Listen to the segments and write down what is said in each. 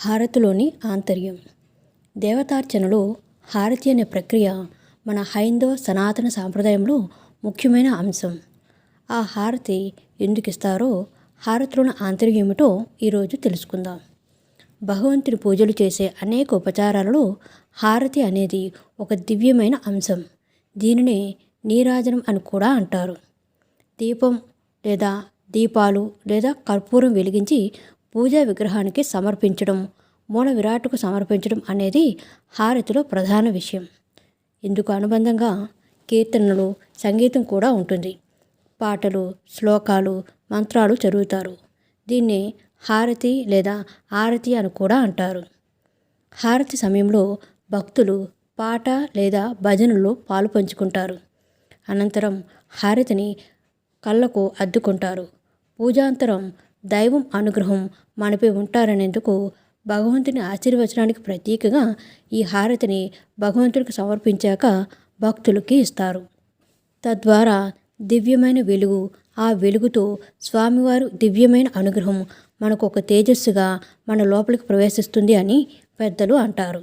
హారతిలోని ఆంతర్యం. దేవతార్చనలో హారతి అనే ప్రక్రియ మన హైందవ సనాతన సాంప్రదాయంలో ముఖ్యమైన అంశం. ఆ హారతి ఎందుకు ఇస్తారో హారతిలోని ఆంతర్యం ఏమిటో ఈరోజు తెలుసుకుందాం. భగవంతుని పూజలు చేసే అనేక ఉపచారాలలో హారతి అనేది ఒక దివ్యమైన అంశం. దీనిని నీరాజనం అని కూడా అంటారు. దీపం లేదా దీపాలు లేదా కర్పూరం వెలిగించి పూజా విగ్రహానికి సమర్పించడం మూల విరాట్కు సమర్పించడం అనేది హారతిలో ప్రధాన విషయం. ఇందుకు అనుబంధంగా కీర్తనలు సంగీతం కూడా ఉంటుంది. పాటలు శ్లోకాలు మంత్రాలు చదువుతారు. దీన్ని హారతి లేదా ఆరతి అని కూడా అంటారు. హారతి సమయంలో భక్తులు పాట లేదా భజనలో పాలు పంచుకుంటారు. అనంతరం హారతిని కళ్ళకు అద్దుకుంటారు. పూజాంతరం దైవం అనుగ్రహం మనపై ఉంటారనేందుకు భగవంతుని ఆశీర్వచనానికి ప్రతీకగా ఈ హారతిని భగవంతుడికి సమర్పించాక భక్తులకి ఇస్తారు తద్వారా దివ్యమైన వెలుగు ఆ వెలుగుతో స్వామివారు దివ్యమైన అనుగ్రహం మనకు ఒక తేజస్సుగా మన లోపలికి ప్రవేశిస్తుంది అని పెద్దలు అంటారు.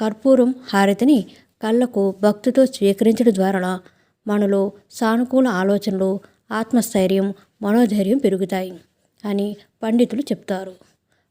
కర్పూరం హారతిని కళ్ళకు భక్తితో స్వీకరించడం ద్వారా మనలో సానుకూల ఆలోచనలు ఆత్మస్థైర్యం మనోధైర్యం పెరుగుతాయి. అని పండితులు చెప్తారు.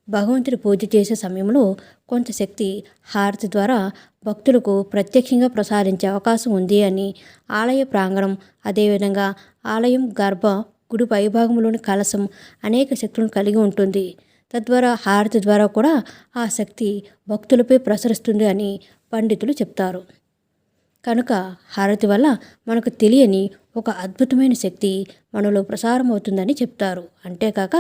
భగవంతుడి పూజ చేసే సమయంలో కొంత శక్తి హారతి ద్వారా భక్తులకు ప్రత్యక్షంగా ప్రసాదించే అవకాశం ఉంది అని ఆలయ ప్రాంగణం అదేవిధంగా ఆలయం గర్భ గుడి పైభాగంలోని కలసం అనేక శక్తులను కలిగి ఉంటుంది. తద్వారా హారతి ద్వారా కూడా ఆ శక్తి భక్తులపై ప్రసరిస్తుంది అని పండితులు చెప్తారు. కనుక హారతి వల్ల మనకు తెలియని ఒక అద్భుతమైన శక్తి మనలో ప్రసారం అవుతుందని చెప్తారు. అంతేకాక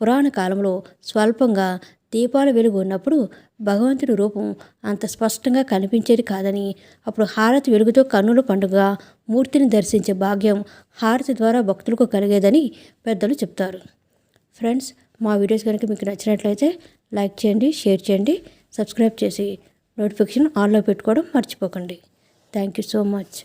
పురాణ కాలంలో స్వల్పంగా దీపాల వెలుగు ఉన్నప్పుడు భగవంతుడి రూపం అంత స్పష్టంగా కనిపించేది కాదని అప్పుడు హారతి వెలుగుతో కన్నుల పండుగ మూర్తిని దర్శించే భాగ్యం హారతి ద్వారా భక్తులకు కలిగేదని పెద్దలు చెప్తారు. ఫ్రెండ్స్ మా వీడియోస్ కనుక మీకు నచ్చినట్లయితే లైక్ చేయండి షేర్ చేయండి సబ్స్క్రైబ్ చేసి నోటిఫికేషన్ ఆన్లో పెట్టుకోవడం మర్చిపోకండి. Thank you so much.